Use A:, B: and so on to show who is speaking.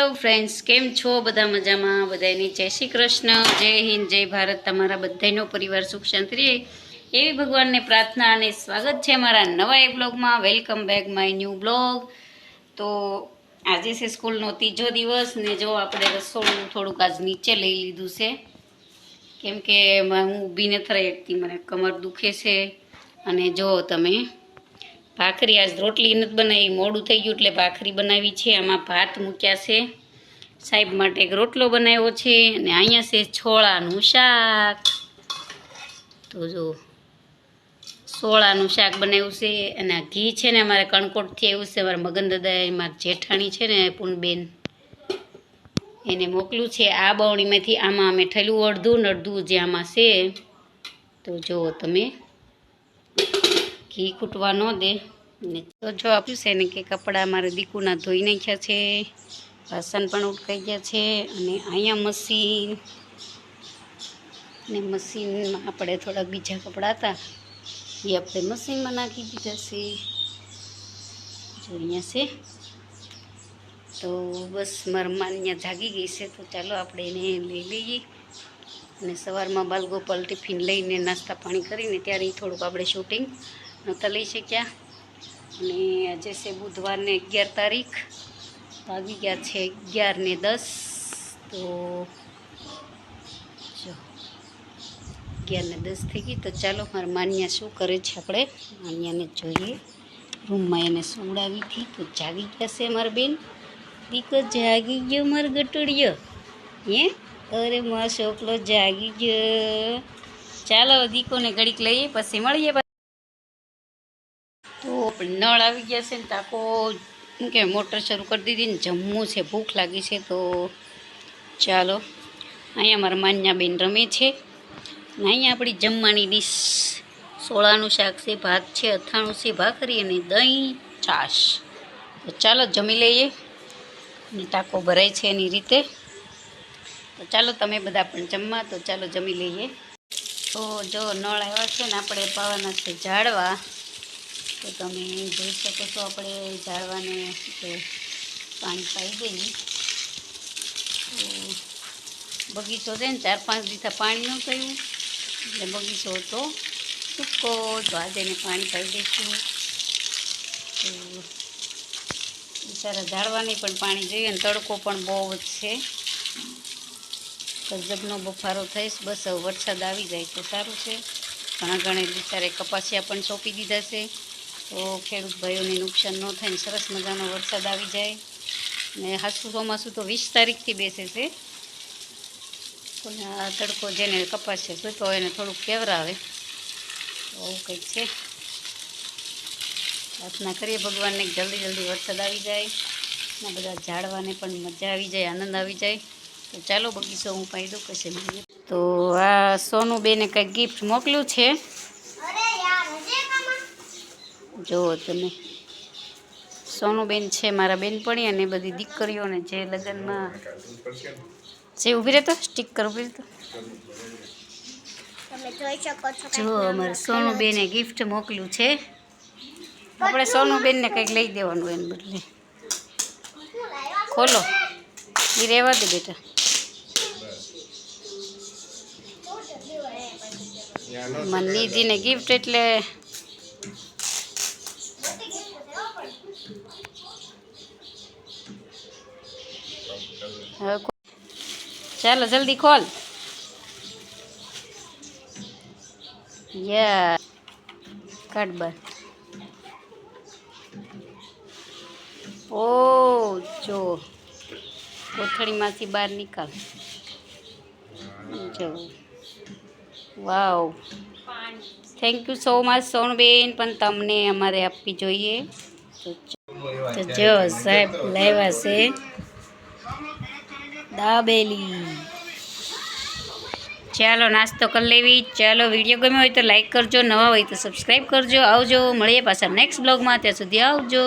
A: Hello friends કેમ છો? બધા મજામાં? બધાની જય શ્રી કૃષ્ણ. જય હિન્દ, જય ભારત. તમારા બધાનો પરિવાર સુખ શાંતિ રહે. એવી ભગવાનને પ્રાર્થના અને સ્વાગત છે મારા નવા એક બ્લોગમાં welcome back my new blog તો આજે છે સ્કૂલનો ત્રીજો દિવસ ને જો આપણે રસોડું થોડુંક આજ નીચે લઈ લીધું છે. કેમ કે હું ઊભી નથી રહી શકતી મને કમર દુખે છે. અને જો તમે ભાખરી આજ રોટલી નથી બનાવી, મોડું થઈ ગયું એટલે ભાખરી બનાવી છે. આમાં ભાત મૂક્યા છે. સાહેબ માટે એક રોટલો બનાવ્યો છે અને અહીંયા છે છોળાનું શાક. તો જો સોળાનું શાક બનાવ્યું છે અને ઘી છે ને અમારે કણકોટથી આવ્યું છે. અમારા મગન દાદા મારા જેઠાણી છે ને, પૂનબેન, એને મોકલ્યું છે. આ બવણીમાંથી આમાં અમે ઠેલું, અડધું ને અડધું જે આમાં છે, તો જુઓ તમે. ઘી ખૂટવા ન દે. ને તો જો આપ્યું છે ને કે કપડાં મારે દીકુના ધોઈ નાખ્યા છે, વાસણ પણ ઉટકાઈ ગયા છે અને અહીંયા મશીન ને મશીનમાં આપણે થોડાક બીજા કપડાં હતા, એ આપણે મશીનમાં નાખી દીધા છે. જો અહીંયા છે. તો બસ મરમાન અહીંયા જાગી ગઈ છે, તો ચાલો આપણે એને લઈ લઈએ. અને સવારમાં બાલગોપાલ ટિફિન લઈને નાસ્તા પાણી કરીને ત્યારે થોડુંક આપણે શૂટિંગ લઈ શક્યા. અને આજે છે બુધવારને અગિયાર તારીખ. આવી ગયા છે અગિયાર ને દસ. તો જો અગિયાર ને દસ થઈ ગઈ. તો ચાલો મારા માન્યા શું કરે છે આપણે? માન્યાને જોઈએ. રૂમમાં એને સુવડાવી હતી. તો જાગી ગયા છે મારા બેન. દીકો જાગી ગયો મારો ગટુડિયો. હે? અરે, મારો છોકરો જાગી ગયો. ચાલો દીકોને ઘડીક લઈએ, પછી મળીએ. નળ આવી ગયા છે ને તાકો કે મોટર શરૂ કરી દીધી ને જમવું છે, ભૂખ લાગી છે, તો ચાલો. અહીંયા મારા માન્યાબેન રમે છે. ને અહીંયા આપણી જમવાની ડીશ, સોળાનું શાક છે, ભાત છે, અથાણું છે, ભાખરી અને દહીં, છાશ. તો ચાલો જમી લઈએ. ને ટાંકો ભરાય છે એની રીતે. તો ચાલો તમે બધા પણ જમવા, તો ચાલો જમી લઈએ. તો જો નળ આવ્યા છે ને, આપણે પાવાના છે ઝાડવા. તો તમે જોઈ શકો છો આપણે ઝાડવાને પાણી પાઈ દઈએ. તો બગીચો છે ને ચાર પાંચ દિવસા પાણી ન થયું. એટલે બગીચો તો સૂકો તો આજે પાણી પાઈ દઈશું. તો બિચારા ઝાડવાને પણ પાણી જોઈએ અને તડકો પણ બહુ જ છે. ગજબનો બફારો થઈશ. બસ વરસાદ આવી જાય તો સારું છે. ઘણા ઘણે બિચારે કપાસિયા પણ સોંપી દીધા છે. તો ખેડૂત ભાઈઓને નુકસાન ન થાય ને સરસ મજાનો વરસાદ આવી જાય. ને હાસુ ચોમાસું તો વીસ તારીખથી બેસે છે. પણ આ તડકો જેને કપાસિયા જોઈતો હોય એને થોડુંક કેવરાવે. તો આવું કંઈક છે. પ્રાર્થના કરીએ ભગવાનને જલ્દી જલ્દી વરસાદ આવી જાય. ને બધા ઝાડવાને પણ મજા આવી જાય, આનંદ આવી જાય. તો ચાલો બગીચો હું પાઈ દઉં કશે તો આ સોનુબેને કંઈક ગિફ્ટ મોકલ્યું છે. જુઓ તમે સોનુબેન છે મારા બેનપણી અને બધી દીકરીઓને જે લગ્નમાં જે ઊભી રહેતો સ્ટીકર ઊભી રહેતો.
B: તમે જોઈ શકો છો
A: જો અમારે સોનુબેને ગિફ્ટ મોકલ્યું છે. આપણે સોનુબેનને કંઈક લઈ દેવાનું એને બદલે. ખોલો. એ રહેવા દે બેટા. મનીજીને ગિફ્ટ એટલે ચાલો, જલ્દી ખોલ. યા કાઢ બાર ઓ, જો. કોથળીમાંથી બહાર નીકળ. જો. Wow. Thank you so much Sonben. પણ તમને અમારે આપવી જોઈએ. તો જો, સાહેબ, લાવ્યા છે. દાબેલી. ચાલો નાસ્તો કરી લેવી. ચાલો વીડિયો ગમ્યો હોય તો લાઈક કરજો, નવા હોય તો સબસ્ક્રાઈબ કરજો. આવજો, મળીએ પાછા નેક્સ્ટ બ્લોગમાં ત્યાં સુધી આવજો.